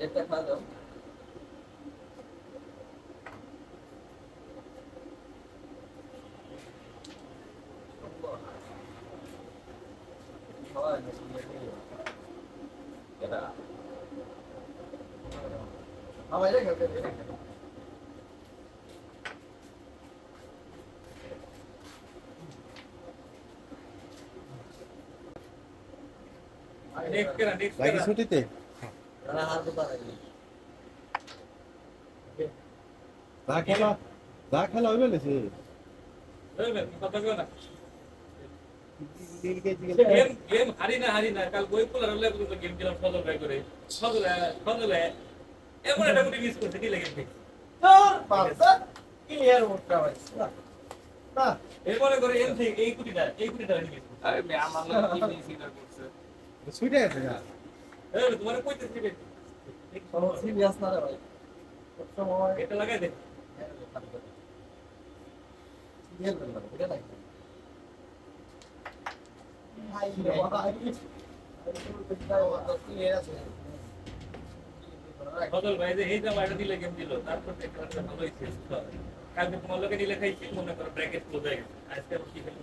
এটা ভালো আমাদের খেলতে দেবে নেক্সট করা নেক্সট লাগি করা ছুটিতে তারা হাত খেলা যা খেলা হইবে নাকি? এই বে, কথা কও না। দিল কে জিগেল গেম গেম হারি না হারি না কাল বই পোলার হলে গেম খেলাম সজল ভাই করে। সজল সজল এমন একটা গুটি মিস করছে কি লাগে তোর পাঁচটা ক্লিয়ার উঠটা ভাই না এই করে এম থেকে এই গুটিটা এই গুটিটা মিস করছে। আরে আমার লোক কি নিয়ে করছে। ছুটে গেছে গা। এই তোমার কইতেছি বে সিরিয়াস না রে ভাই। সময় এটা লাগাই দে। সিরিয়াল না এটা নাই ভাই রে ভাই। ক্লিয়ার ভাই যে এই জামাটা দিলে গেম দিল? তারপর ভালো হইছে কালকে তোমার লোকে নিলে খাইছি মনে করো ব্র্যাকেট ক্লোজ হয়ে গেছে। আজকে আবার কি খেলতে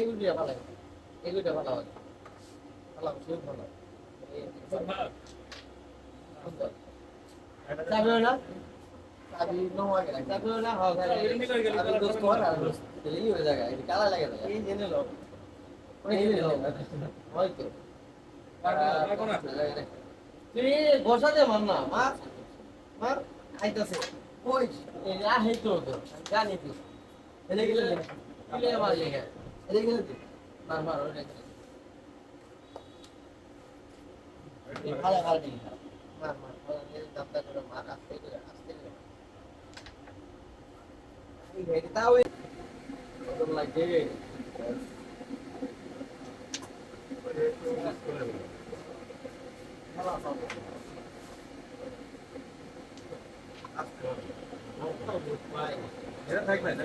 বেশ ভালো এইগুলি ভালো এইগুলি ভালো হয় ভালো খুব ভালো চাবি না? চাবি নোয়া গেল। চাবি না? হয় আমি দোস্ত কর আর এই হয়ে জায়গা এই কালা লাগে এই জেনে লো। ওই জেনে লো। হয়তো তুই বসা মার না ওই তো জানি তুই। এলে গেলে গেলে মার লেগে। ভালো ভালো দিন মার মার দামটা করে মার আস্তে করে আস্তে করে। এই লাগে ভালো আছে এটা থাকবে না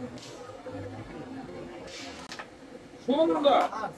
আমার